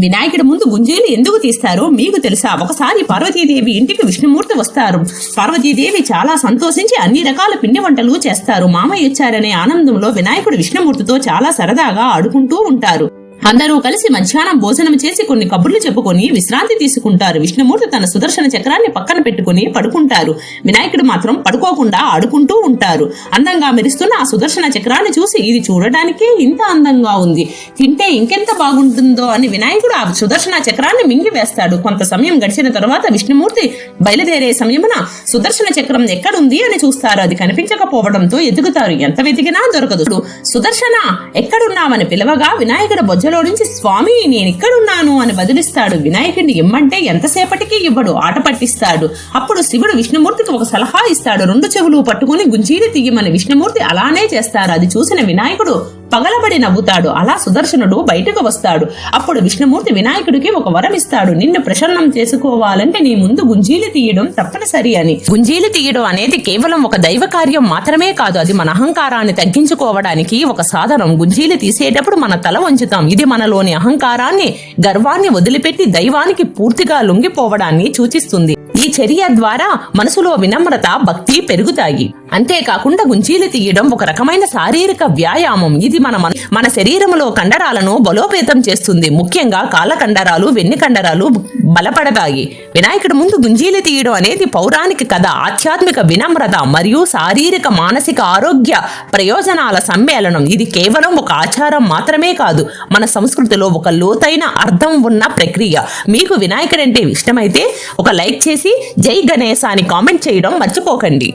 వినాయకుడి ముందు గుంజీలు ఎందుకు తీస్తారో? మీకు తెలుసా? ఒకసారి పార్వతీదేవి ఇంటికి విష్ణుమూర్తి వస్తారు. పార్వతీదేవి చాలా సంతోషించి అన్ని రకాల పిండి వంటలు చేస్తారు. మామయ్య ఇచ్చారనే ఆనందంలో వినాయకుడు విష్ణుమూర్తితో చాలా సరదాగా ఆడుకుంటూ ఉంటారు. అందరూ కలిసి మధ్యాహ్నం భోజనం చేసి కొన్ని కబుర్లు చెప్పుకొని విశ్రాంతి తీసుకుంటారు. విష్ణుమూర్తి తన సుదర్శన చక్రాన్ని పక్కన పెట్టుకుని పడుకుంటారు. వినాయకుడు మాత్రం పడుకోకుండా ఆడుకుంటూ ఉంటారు. అందంగా మెరుస్తున్న ఆ సుదర్శన చక్రాన్ని చూసి ఇది చూడడానికే ఇంత అందంగా ఉంది. తింటే ఇంకెంత బాగుంటుందో అని వినాయకుడు ఆ సుదర్శన చక్రాన్ని మింగివేస్తాడు కొంత సమయం గడిచిన తర్వాత విష్ణుమూర్తి బయలుదేరే సమయమున సుదర్శన చక్రం ఎక్కడుంది అని చూస్తారు. అది కనిపించకపోవడంతో ఎదుగుతారు. ఎంత వెతికినా దొరకదు. సుదర్శన ఎక్కడున్నావని పిలవగా వినాయకుడు మధ్యలో నుంచి స్వామి నేను ఇక్కడున్నాను అని బదిలిస్తాడు వినాయకుడిని. ఇమ్మంటే ఎంతసేపటికి ఇవ్వడు ఆట పట్టిస్తాడు. అప్పుడు శివుడు విష్ణుమూర్తికి ఒక సలహా ఇస్తాడు. రెండు చెవులు పట్టుకుని గుంజీని తీయమని విష్ణుమూర్తి అలానే చేస్తారు అది చూసిన వినాయకుడు పగలబడి నవ్వుతాడు. అలా సుదర్శనుడు బయటకు వస్తాడు. అప్పుడు విష్ణుమూర్తి వినాయకుడికి ఒక వరం ఇస్తాడు. నిన్ను ప్రసన్నం చేసుకోవాలంటే నీ ముందు గుంజీలు తీయడం తప్పనిసరి అని. గుంజీలు తీయడం అనేది కేవలం ఒక దైవ కార్యం మాత్రమే కాదు. అది మన అహంకారాన్ని తగ్గించుకోవడానికి ఒక సాధనం. గుంజీలు తీసేటప్పుడు మన తల వంచుతాం. ఇది మనలోని అహంకారాన్ని గర్వాన్ని వదిలిపెట్టి దైవానికి పూర్తిగా లొంగిపోవడాన్ని సూచిస్తుంది. ఈ చర్య ద్వారా మనసులో వినమ్రత భక్తి పెరుగుతాయి. అంతేకాకుండా గుంజీలు తీయడం ఒక రకమైన శారీరక వ్యాయామం. ఇది మన మన- మన శరీరంలో కండరాలను బలోపేతం చేస్తుంది. ముఖ్యంగా కాళ్ళ కండరాలు వెన్ను కండరాలు బలపడతాయి. వినాయకుడి ముందు గుంజీలు తీయడం అనేది పౌరాణిక కథ ఆధ్యాత్మిక వినమ్రత మరియు శారీరక మానసిక ఆరోగ్య ప్రయోజనాల సమ్మేళనం. ఇది కేవలం ఒక ఆచారం మాత్రమే కాదు మన సంస్కృతిలో ఒక లోతైన అర్థం ఉన్న ప్రక్రియ. మీకు వినాయకుడంటే ఇష్టమైతే ఒక లైక్ చేసి జై గణేశ అని కామెంట్ చేయడం మర్చిపోకండి.